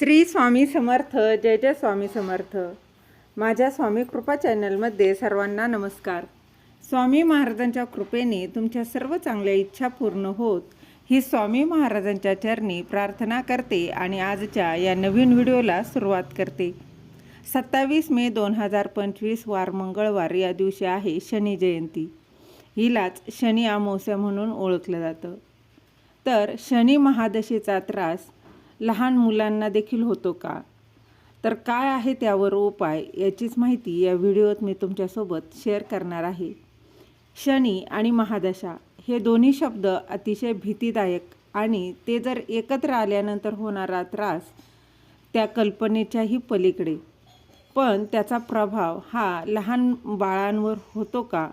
श्री स्वामी समर्थ जय जय स्वामी समर्थ. माझ्या स्वामी कृपा चॅनलमध्ये सर्वांना नमस्कार. स्वामी महाराजांच्या कृपेने तुमच्या सर्व चांगल्या इच्छा पूर्ण होत ही स्वामी महाराजांच्या चरणी प्रार्थना करते आणि आजच्या या नवीन व्हिडिओला सुरुवात करते. सत्तावीस मे दोन हजार पंचवीस वार मंगळवार या दिवशी आहे शनी जयंती. हिलाच शनी अमावस्या म्हणून ओळखलं जातं. तर शनी महादशेचा त्रास लहान मुलांना देखील होतो का? तर काय आहे त्यावर उपाय याचीच माहिती या व्हिडिओत मी तुमच्यासोबत शेअर करणार आहे. शनी आणि महादशा हे दोन्ही शब्द अतिशय भीतीदायक आणि ते जर एकत्र आल्यानंतर होणारा त्रास त्या कल्पनेच्याही पलीकडे. पण त्याचा प्रभाव हा लहान बाळांवर होतो का?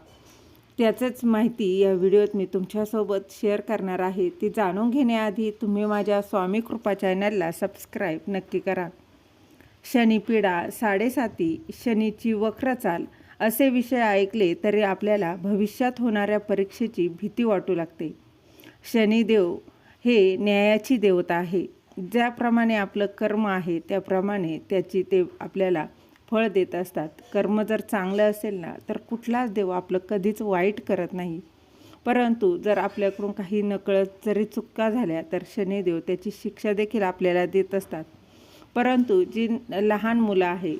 त्याचंच माहिती या व्हिडिओत मी तुमच्यासोबत शेअर करणार आहे. ती जाणून घेण्याआधी तुम्ही माझ्या स्वामी कृपा चॅनलला सबस्क्राईब नक्की करा. शनिपीडा साडेसाती शनीची वक्रचाल असे विषय ऐकले तरी आपल्याला भविष्यात होणाऱ्या परीक्षेची भीती वाटू लागते. शनिदेव हे न्यायाची देवता आहे. ज्याप्रमाणे आपलं कर्म आहे त्याप्रमाणे त्याची ते आपल्याला फळ देत असतात. कर्म जर चांगलं असेल ना तर कुठलाच देव आपलं कधीच वाईट करत नाही. परंतु जर आपल्याकडून काही नकळत जरी चुका झाल्या तर शनिदेव त्याची शिक्षा देखील आपल्याला देत असतात. परंतु जी लहान मुलं आहे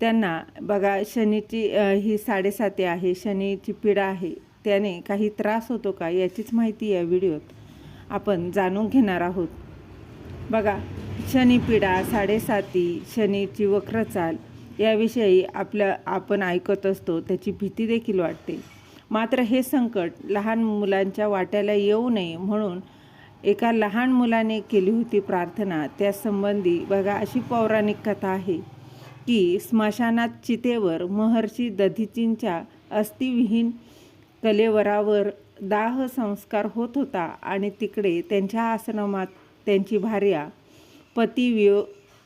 त्यांना बघा शनीची ही साडेसाती आहे शनीची पीडा आहे त्याने काही त्रास होतो का याचीच माहिती या व्हिडिओत आपण जाणून घेणार आहोत. बघा शनिपीडा साडेसाती शनीची वक्रचाल याविषयी आपल्या आपण ऐकत असतो त्याची भीती देखील वाटते. मात्र हे संकट लहान मुलांच्या वाट्याला येऊ नये म्हणून एका लहान मुलाने केली होती प्रार्थना. त्यासंबंधी बघा अशी पौराणिक कथा आहे की स्मशानात चितेवर महर्षी दधीचींच्या अस्थिविहीन कलेवरावर दाह संस्कार होत होता आणि तिकडे त्यांच्या आश्रमात त्यांची भार्या पती वियो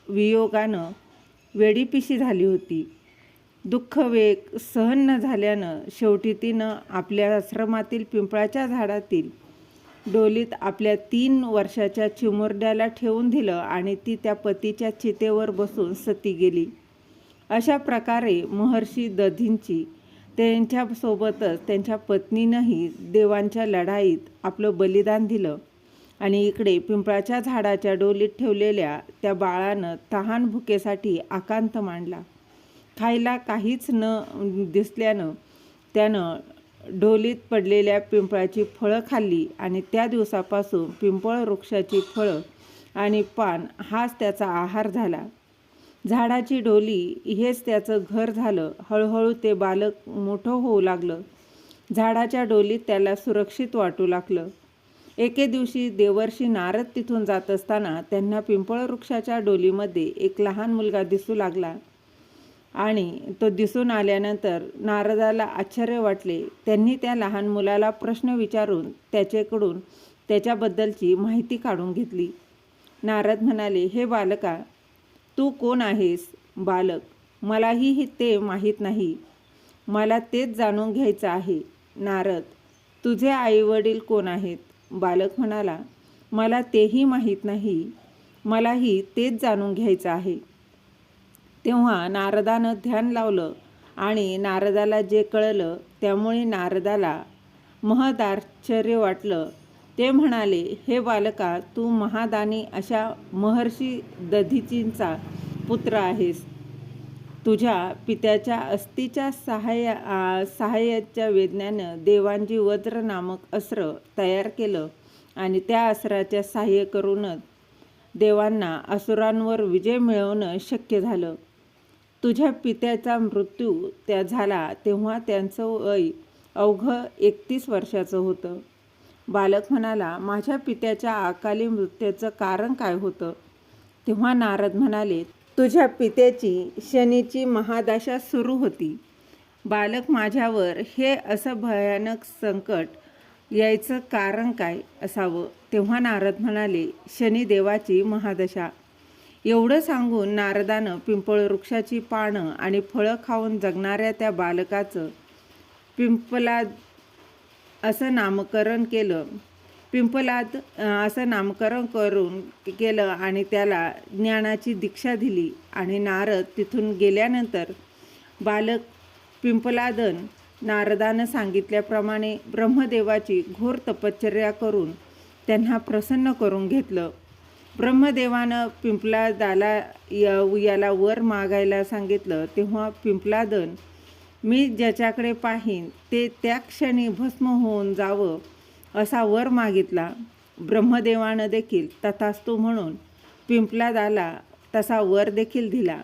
वियोगानं वेडीपिशी झाली होती. दुःख वेग सहन न झाल्यानं शेवटी तिनं आपल्या आश्रमातील पिंपळाच्या झाडातील डोलीत आपल्या तीन वर्षाच्या चिमुरड्याला ठेवून दिलं आणि ती त्या पतीच्या चितेवर बसून सती गेली. अशा प्रकारे महर्षी दधींची त्यांच्यासोबतच त्यांच्या पत्नीनंही देवांच्या लढाईत आपलं बलिदान दिलं. आणि इकडे पिंपळाच्या झाडाच्या डोलीत ठेवलेल्या त्या बाळानं तहान भुकेसाठी आकांत मांडला. खायला काहीच न दिसल्यानं त्यानं डोलीत पडलेल्या पिंपळाची फळं खाल्ली आणि त्या दिवसापासून पिंपळ वृक्षाची फळं आणि पान हाच त्याचा आहार झाला. झाडाची डोली हेच त्याचं घर झालं. हळूहळू ते बालक मोठं होऊ लागलं. झाडाच्या डोलीत त्याला सुरक्षित वाटू लागलं. एके दिवशी देवर्षी नारद तिथून जात असताना त्यांना पिंपळ वृक्षाच्या डोलीमध्ये एक लहान मुलगा दिसू लागला. आणि तो दिसून आल्यानंतर नारदाला आश्चर्य वाटले. त्यांनी त्या लहान मुलाला प्रश्न विचारून त्याच्याकडून त्याच्याबद्दलची माहिती काढून घेतली. नारद म्हणाले हे बालका तू कोण आहेस? बालक मलाही ते माहीत नाही. मला तेच जाणून घ्यायचं आहे. नारद तुझे आईवडील कोण आहेत? बालक म्हणाला मला तेही माहीत नाही. मलाही तेच जाणून घ्यायचं आहे. तेव्हा नारदानं ध्यान लावलं आणि नारदाला जे कळलं त्यामुळे नारदाला महदाश्चर्य वाटलं. ते म्हणाले हे बालका तू महादानी अशा महर्षी दधीचींचा पुत्र आहेस. तुझ्या पित्याच्या अस्तीच्या सहाय्या सहाय्याच्या वेदनानं देवांजी वज्र नामक अस्त्र तयार केलं आणि त्या अस्त्राच्या सहाय्य करूनच देवांना असुरांवर विजय मिळवणं शक्य झालं. तुझ्या पित्याचा मृत्यू त्या झाला तेव्हा त्यांचं वय अवघं एकतीस वर्षाचं होतं. बालक म्हणाला माझ्या पित्याच्या अकाली मृत्यूचं कारण काय होतं? तेव्हा नारद म्हणाले तुझ्या पित्याची शनीची महादशा सुरू होती. बालक माझ्यावर हे असं भयानक संकट यायचं कारण काय असावं? तेव्हा नारद म्हणाले शनिदेवाची महादशा. एवढं सांगून नारदानं पिंपळ वृक्षाची पानं आणि फळं खाऊन जगणाऱ्या त्या बालकाचं पिंपला असं नामकरण केलं. पिंपलाद असं नामकरण करून केलं आणि त्याला ज्ञानाची दीक्षा दिली आणि नारद तिथून गेल्यानंतर बालक पिंपलादन नारदानं सांगितल्याप्रमाणे ब्रह्मदेवाची घोर तपश्चर्या करून त्यांना प्रसन्न करून घेतलं. ब्रह्मदेवानं पिंपलादाला य याला वर मागायला सांगितलं तेव्हा पिंपलादन मी ज्याच्याकडे पाहीन ते त्या क्षणी भस्म होऊन जावं असा वर मागितला. ब्रह्मदेवानं देखील तथास्तू म्हणून पिंपलादाला तसा वर देखील दिला.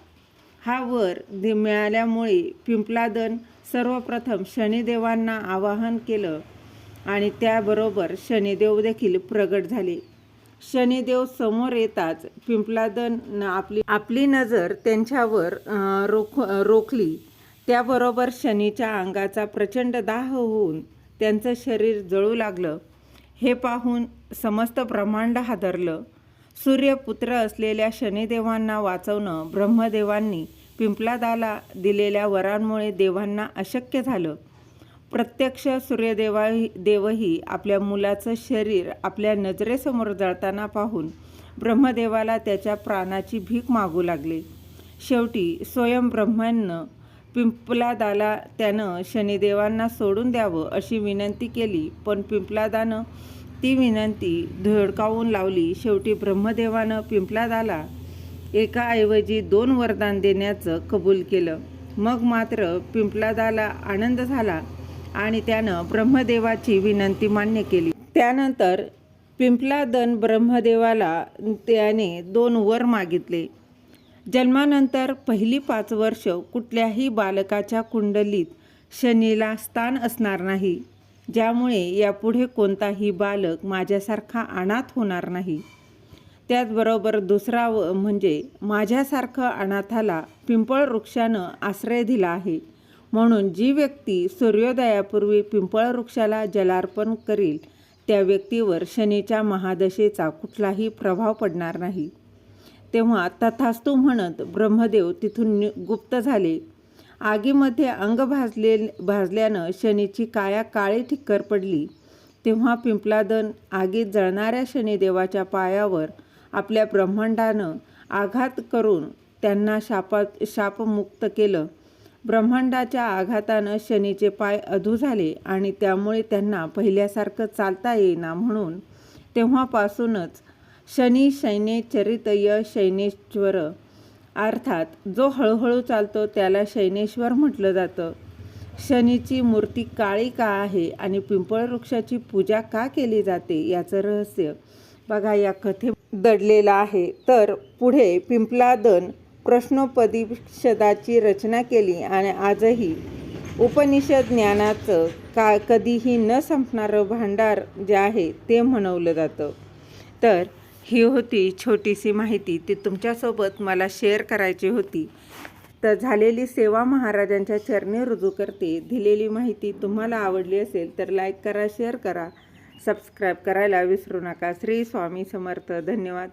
हा वर दे मिळाल्यामुळे पिंपलादन सर्वप्रथम शनिदेवांना आवाहन केलं आणि त्याबरोबर शनिदेव देखील प्रगट झाले. शनिदेव समोर येताच पिंपलादन आपली आपली नजर त्यांच्यावर रोख रोखली. त्याबरोबर शनीच्या अंगाचा प्रचंड दाह होऊन त्यांचं शरीर जळू लागलं. हे पाहून समस्त ब्रह्मांड हादरलं. सूर्यपुत्र असलेल्या शनिदेवांना वाचवणं ब्रह्मदेवांनी पिंपलादाला दिलेल्या वरांमुळे देवांना अशक्य झालं. प्रत्यक्ष सूर्यदेवा देवही आपल्या मुलाचं शरीर आपल्या नजरेसमोर जळताना पाहून ब्रह्मदेवाला त्याच्या प्राणाची भीक मागू लागले. शेवटी स्वयं ब्रह्मानं पिंपलादाला त्यानं शनिदेवांना सोडून द्यावं अशी विनंती केली पण पिंपलादानं ती विनंती धडकावून लावली. शेवटी ब्रह्मदेवानं पिंपलादाला एकाऐवजी दोन वरदान देण्याचं कबूल केलं. मग मात्र पिंपलादाला आनंद झाला आणि त्यानं ब्रह्मदेवाची विनंती मान्य केली. त्यानंतर पिंपलादन ब्रह्मदेवाला त्याने दोन वर मागितले. जन्मानंतर पहिली पाच वर्ष कुठल्याही बालकाच्या कुंडलीत शनीला स्थान असणार नाही ज्यामुळे यापुढे कोणताही बालक माझ्यासारखा अनाथ होणार नाही. त्याचबरोबर दुसरा व म्हणजे माझ्यासारखं अनाथाला पिंपळ वृक्षानं आश्रय दिला आहे. म्हणून जी व्यक्ती सूर्योदयापूर्वी पिंपळ वृक्षाला जलार्पण करील त्या व्यक्तीवर शनीच्या महादशेचा कुठलाही प्रभाव पडणार नाही. तेव्हा तथास्तू म्हणत ब्रह्मदेव तिथून गुप्त झाले. आगीमध्ये अंग भाजले भाजल्यानं शनीची काया काळी ठिक्कर पडली. तेव्हा पिंपलादन आगीत जळणाऱ्या शनिदेवाच्या पायावर आपल्या ब्रह्मांडानं आघात करून त्यांना शापात शापमुक्त केलं. ब्रह्मांडाच्या आघातानं शनीचे पाय अधू झाले आणि त्यामुळे त्यांना पहिल्यासारखं चालता येईना म्हणून तेव्हापासूनच शनी शैनेचरितय शैनेश्वर. अर्थात जो हळूहळू चालतो त्याला शैनेश्वर म्हटलं जातं. शनीची मूर्ती काळी का आहे आणि पिंपळ वृक्षाची पूजा का केली जाते याचं रहस्य. बघा या कथे दडलेलं आहे. तर पुढे पिंपलादन प्रश्नोपदिषदाची रचना केली आणि आजही उपनिषद ज्ञानाचं का कधीही न संपणारं भांडार जे आहे ते म्हणवलं जातं. तर ही होती छोटीशी माहिती. ती तुमच्यासोबत मला शेअर करायची होती. तर झालेली सेवा महाराजांच्या चरणी रुजू करते. दिलेली माहिती तुम्हाला आवडली असेल तर लाईक करा शेअर करा. सबस्क्राईब करायला विसरू नका. श्री स्वामी समर्थ. धन्यवाद.